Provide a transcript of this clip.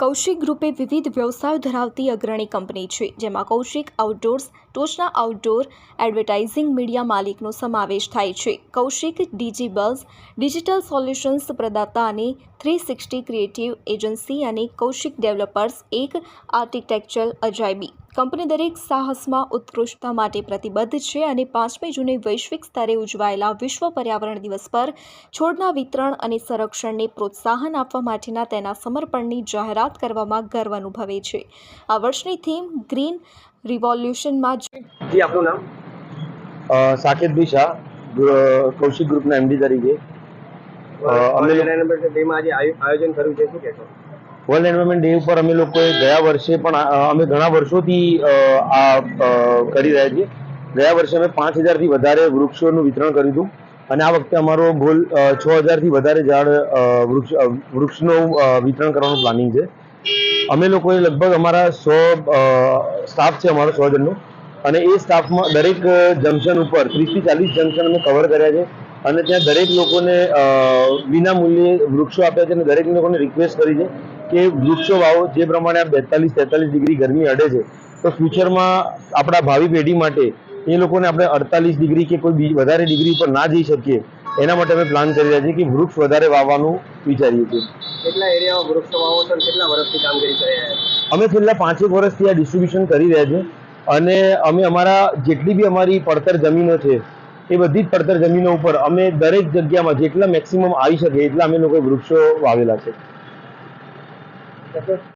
કૌશિક ગ્રુપે વિવિધ વ્યવસાયો ધરાવતી અગ્રણી કંપની છે, જેમાં કૌશિક આઉટડોર્સ ટોચના આઉટડોર એડવર્ટાઇઝિંગ મીડિયા માલિકનો સમાવેશ થાય છે. કૌશિક ડિજિબલ્સ ડિજિટલ સોલ્યુશન્સ પ્રદાતા અને થ્રી સિક્સટી ક્રિએટિવ એજન્સી અને કૌશિક ડેવલપર્સ એક આર્કિટેક્ચરલ અજાયબી કંપની દરેક સાહસમાં ઉત્કૃષ્ટતા માટે પ્રતિબદ્ધ છે અને પાંચમી જૂને વૈશ્વિક સ્તરે ઉજવાયેલા વિશ્વ પર્યાવરણ દિવસ પર છોડના વિતરણ અને સંરક્ષણને પ્રોત્સાહન આપવા માટેના તેના સમર્પણની જાહેરાત કરવામાં ગર્વ અનુભવે છે. આ વર્ષની થીમ ગ્રીન રિવોલ્યુશનમાં જી આપનું નામ? સાકેત ભી શાહ કૌશિક ગ્રુપના એમડી તરીકે. અમે આજે આયોજન કર્યું છે શું કહેશો? વર્લ્ડ એન્વાયરમેન્ટ ડે ઉપર અમે લોકોએ ગયા વર્ષે પણ અમે ઘણા વર્ષોથી આ કરી રહ્યા છીએ. ગયા વર્ષે અમે પાંચ હજારથી વધારે વૃક્ષોનું વિતરણ કર્યું હતું. અને આ વખતે અમારો ગોલ છ હજારથી વધારે ઝાડ વૃક્ષ વૃક્ષનું વિતરણ કરવાનું પ્લાનિંગ છે. અમે લોકોએ લગભગ અમારા સો સ્ટાફ છે અમારો સો જણનો. અને એ સ્ટાફમાં દરેક જંકશન ઉપર, ત્રીસથી ચાલીસ જંકશન અમે કવર કર્યા છે. અને ત્યાં દરેક લોકોને વિના મૂલ્યે વૃક્ષો આપ્યા છે અને દરેક લોકોને રિક્વેસ્ટ કરી છે કે વૃક્ષો વાવો જે પ્રમાણે આ બેતાલીસ તેતાલીસ ડિગ્રી ગરમી અડે છે. તો ફ્યુચરમાં આપણા ભાવિ પેઢી માટે એ લોકોને આપણે અડતાલીસ ડિગ્રી કે કોઈ બીજી વધારે ડિગ્રી પર ના જઈ શકીએ એના માટે અમે પ્લાન કરી રહ્યા છીએ કે વૃક્ષ વધારે વાવવાનું વિચારીએ છીએ. કેટલા એરિયામાં વૃક્ષો વાવો છો કેટલા વર્ષથી કામગીરી કરી રહ્યા છે? અમે છેલ્લા પાંચેક વર્ષથી આ ડિસ્ટ્રીબ્યુશન કરી રહ્યા છીએ અને અમે અમારા જેટલી બી અમારી પડતર જમીનો છે એ બધી જ પડતર જમીનો ઉપર અમે દરેક જગ્યામાં જેટલા મેક્સિમમ આવી શકે એટલા અમે લોકો વૃક્ષો વાવેલા છે.